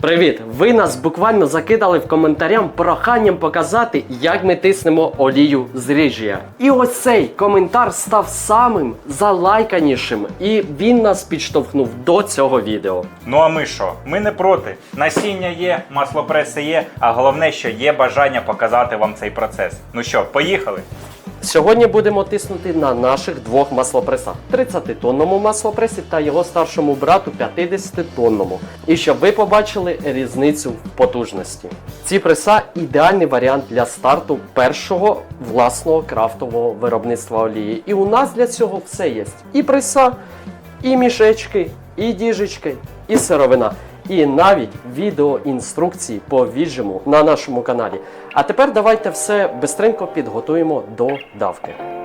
Привіт! Ви нас буквально закидали в коментарям проханням показати, як ми тиснемо олію з ріжія. І ось цей коментар став самим залайканішим, і він нас підштовхнув до цього відео. Ну а ми що? Ми не проти. Насіння є, маслопреси є, а головне, що є бажання показати вам цей процес. Ну що, поїхали? Сьогодні будемо тиснути на наших двох маслопресах: 30-тонному маслопресі та його старшому брату 50-тонному. І щоб ви побачили різницю в потужності. Ці преса ідеальний варіант для старту першого власного крафтового виробництва олії. І у нас для цього все є: і преса, і мішечки, і діжечки, і сировина. І навіть відеоінструкції по віджиму на нашому каналі. А тепер давайте все бистренько підготуємо до давки.